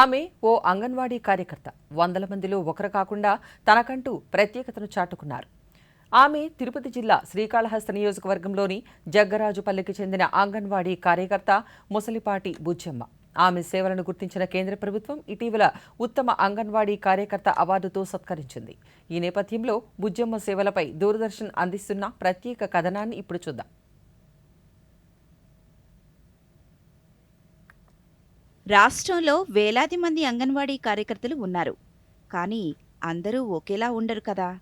ఆమె ఓ అంగన్వాడీ కార్యకర్త. వందల మందిలో ఒకరు కాకుండా తనకంటూ ప్రత్యేకతను చాటుకున్నారు. ఆమె తిరుపతి జిల్లా శ్రీకాళహస్త నియోజకవర్గంలోని జగ్గరాజుపల్లికి చెందిన అంగన్వాడీ కార్యకర్త ముసలిపాటి బుజ్జమ్మ. ఆమె సేవలను గుర్తించిన కేంద్ర ప్రభుత్వం ఇటీవల ఉత్తమ అంగన్వాడీ కార్యకర్త అవార్డుతో సత్కరించింది. ఈ నేపథ్యంలో బుజ్జమ్మ సేవలపై దూరదర్శన్ అందిస్తున్న ప్రత్యేక కథనాన్ని ఇప్పుడు చూద్దాం. రాష్ట్రంలో వేలాది మంది అంగన్వాడీ కార్యకర్తలు ఉన్నారు. కానీ అందరూ ఒకేలా ఉండరు కదా.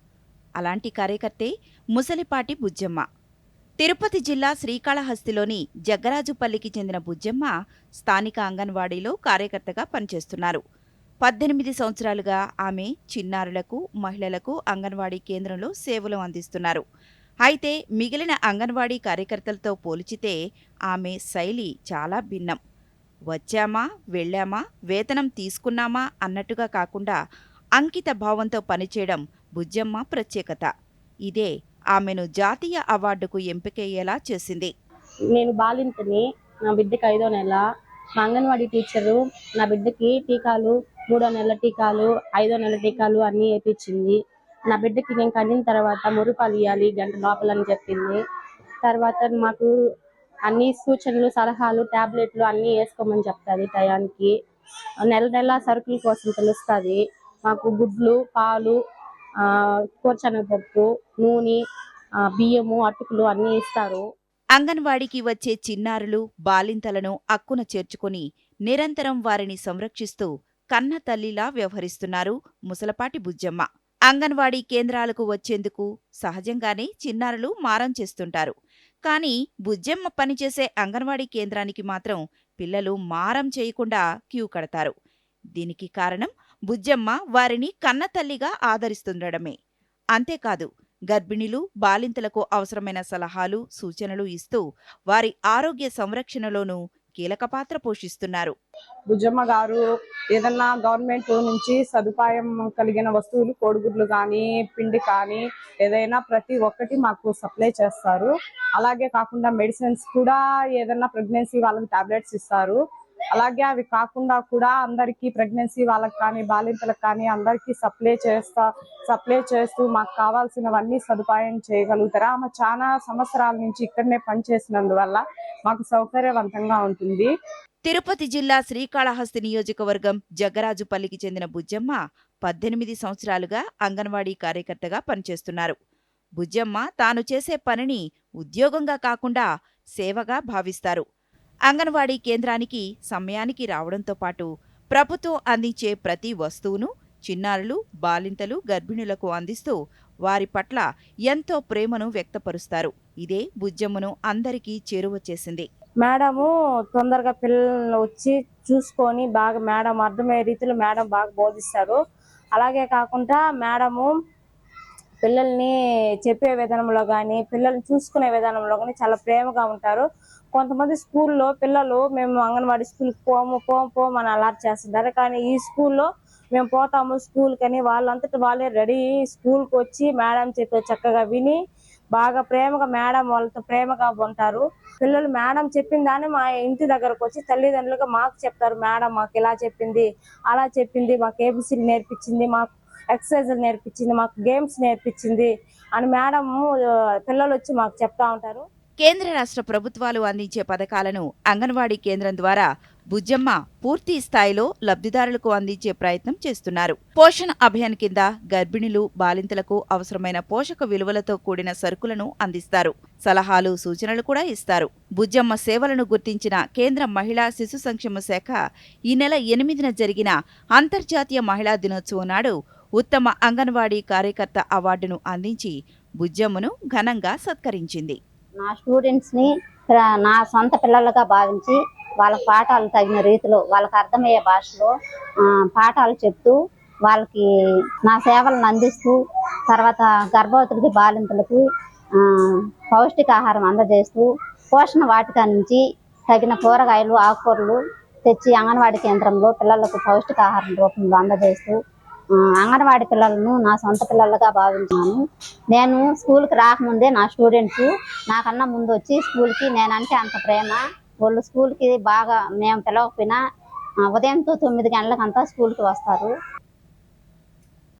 అలాంటి కార్యకర్తే ముసలిపాటి బుజ్జమ్మ. తిరుపతి జిల్లా శ్రీకాళహస్తిలోని జగ్గరాజుపల్లికి చెందిన బుజ్జమ్మ స్థానిక అంగన్వాడీలో కార్యకర్తగా పనిచేస్తున్నారు. పద్దెనిమిది సంవత్సరాలుగా ఆమె చిన్నారులకు మహిళలకు అంగన్వాడీ కేంద్రంలో సేవలు అందిస్తున్నారు. అయితే మిగిలిన అంగన్వాడీ కార్యకర్తలతో పోల్చితే ఆమె శైలి చాలా భిన్నం. వచ్చామా వెళ్ళామా వేతనం తీసుకున్నామా అన్నట్టుగా కాకుండా అంకిత భావంతో పనిచేయడం బుజ్జమ్మ ప్రత్యేకత. ఇదే ఆమెను జాతీయ అవార్డుకు ఎంపికయ్యేలా చేసింది. నేను బాలింతని నా బిడ్డకి ఐదో నెల మా అంగన్వాడీ టీచరు నా బిడ్డకి టీకాలు మూడో నెల టీకాలు ఐదో నెల టీకాలు అన్నీ వేయించింది నా బిడ్డకి నేను కన్నిన తర్వాత మురుపాలు ఇవ్వాలి గంట లోపల అని చెప్పింది. తర్వాత మాకు అన్ని సూచనలు సలహాలు టాబ్లెట్లు అన్ని వేసుకోమని చెప్తుంది టయానికి. నెల నెల సరుకుల కోసం తెలుస్తుంది. మాకు గుడ్లు పాలు ఆ నూనె బియ్యము అటుకులు అన్నీ ఇస్తారు. అంగన్వాడీకి వచ్చే చిన్నారులు బాలింతలను అక్కున చేర్చుకుని నిరంతరం వారిని సంరక్షిస్తూ కన్న తల్లిలా వ్యవహరిస్తున్నారు ముసలపాటి బుజ్జమ్మ. అంగన్వాడీ కేంద్రాలకు వచ్చేందుకు సహజంగానే చిన్నారులు మారం చేస్తుంటారు. కానీ బుజ్జమ్మ పనిచేసే అంగన్వాడీ కేంద్రానికి మాత్రం పిల్లలు మారం చేయకుండా క్యూ కడతారు. దీనికి కారణం బుజ్జమ్మ వారిని కన్నతల్లిగా ఆదరిస్తుండడమే. అంతేకాదు గర్భిణులు బాలింతలకు అవసరమైన సలహాలు సూచనలు ఇస్తూ వారి ఆరోగ్య సంరక్షణలోనూ కీలక పాత్ర పోషిస్తున్నారు. భుజమ్మ గారు ఏదన్నా గవర్నమెంట్ నుంచి సదుపాయం కలిగిన వస్తువులు కోడిగుడ్లు కానీ పిండి కానీ ఏదైనా ప్రతి ఒక్కటి మాకు సప్లై చేస్తారు. అలాగే కాకుండా మెడిసిన్స్ కూడా ఏదన్నా ప్రెగ్నెన్సీ వాళ్ళకి టాబ్లెట్స్ ఇస్తారు. అలాగే అవి కాకుండా కూడా అందరికీ ప్రెగ్నెన్సీ వాళ్ళకి కానీ బాలింతలకు కానీ అందరికీ సప్లై చేస్తా సప్లై చేస్తూ మాకు కావాల్సినవన్నీ సదుపాయం చేయగలుగుతారా? ఆమె చాలా సంవత్సరాల నుంచి ఇక్కడనే పనిచేసినందువల్ల మాకు సౌకర్యవంతంగా ఉంటుంది. తిరుపతి జిల్లా శ్రీకాళహస్తి నియోజకవర్గం జగ్గరాజుపల్లికి చెందిన బుజ్జమ్మ పద్దెనిమిది సంవత్సరాలుగా అంగన్వాడీ కార్యకర్తగా పనిచేస్తున్నారు. బుజ్జమ్మ తాను చేసే పనిని ఉద్యోగంగా కాకుండా సేవగా భావిస్తారు. అంగన్వాడీ కేంద్రానికి సమయానికి రావడంతో పాటు ప్రభుత్వం అందించే ప్రతి వస్తువును చిన్నారులు బాలింతలు గర్భిణులకు అందిస్తూ వారి పట్ల ఎంతో ప్రేమను వ్యక్తపరుస్తారు. ఇదే బుజ్జమ్మను అందరికీ చేరువ చేసింది. మేడము తొందరగా పిల్లలు వచ్చి చూసుకొని బాగా మేడం అర్థమయ్యే రీతిలో మేడం బాగా బోధిస్తారు. అలాగే కాకుండా మేడము పిల్లల్ని చెప్పే విధానంలో కానీ పిల్లల్ని చూసుకునే విధానంలో కానీ చాలా ప్రేమగా ఉంటారు. కొంతమంది స్కూల్లో పిల్లలు మేము అంగన్వాడీ స్కూల్కి పోము పోము పోము అని అలర్ట్ చేస్తుంటారు కానీ ఈ స్కూల్లో మేము పోతాము స్కూల్ అని వాళ్ళంతటి వాళ్ళే రెడీ స్కూల్కి వచ్చి మేడం చెప్పే చక్కగా విని బాగా ప్రేమగా మేడం వాళ్ళతో ప్రేమగా ఉంటారు. పిల్లలు మేడం చెప్పిన దాన్ని మా ఇంటి దగ్గరకు వచ్చి తల్లిదండ్రులుగా మాకు చెప్తారు. మేడం మాకు ఇలా చెప్పింది అలా చెప్పింది మాకు ఏబిసిలు నేర్పించింది మాకు ఎక్సర్సైజులు నేర్పించింది మాకు గేమ్స్ నేర్పించింది అని మేడం పిల్లలు వచ్చి మాకు చెప్తా ఉంటారు. కేంద్ర రాష్ట్ర ప్రభుత్వాలు అందించే పథకాలను అంగన్వాడీ కేంద్రం ద్వారా బుజ్జమ్మ పూర్తి స్థాయిలో లబ్ధిదారులకు అందించే ప్రయత్నం చేస్తున్నారు. పోషణ అభియాన్ కింద గర్భిణులు బాలింతలకు అవసరమైన పోషక విలువలతో కూడిన సరుకులను అందిస్తారు. సలహాలు సూచనలు కూడా ఇస్తారు. బుజ్జమ్మ సేవలను గుర్తించిన కేంద్ర మహిళా శిశు సంక్షేమ శాఖ ఈ నెల ఎనిమిదిన జరిగిన అంతర్జాతీయ మహిళా దినోత్సవం నాడు ఉత్తమ అంగన్వాడీ కార్యకర్త అవార్డును అందించి బుజ్జమ్మను ఘనంగా సత్కరించింది. నా స్టూడెంట్స్ని ప్ర- నా సొంత పిల్లలుగా భావించి వాళ్ళ పాఠాలు తగిన రీతిలో వాళ్ళకి అర్థమయ్యే భాషలో పాఠాలు చెప్తూ వాళ్ళకి నా సేవలను అందిస్తూ తర్వాత గర్భవతులకి బాలింతలకి పౌష్టికాహారం అందజేస్తూ పోషణ వాటిక నుంచి తగిన కూరగాయలు ఆకుకూరలు తెచ్చి అంగన్వాడీ కేంద్రంలో పిల్లలకు పౌష్టికాహారం రూపంలో అందజేస్తూ అంగన్వాడి పిల్లలను నా సొంత పిల్లలుగా భావించాను. నేను స్కూల్కి రాకముందే నా స్టూడెంట్స్ నాకన్నా ముందు వచ్చి స్కూల్కి నేనంటే అంత ప్రేమ. వాళ్ళు స్కూల్కి బాగా మేము పిలవకపోయినా ఉదయంతో ఉదయం తో తొమ్మిది గంటలకంతా స్కూల్కి వస్తారు.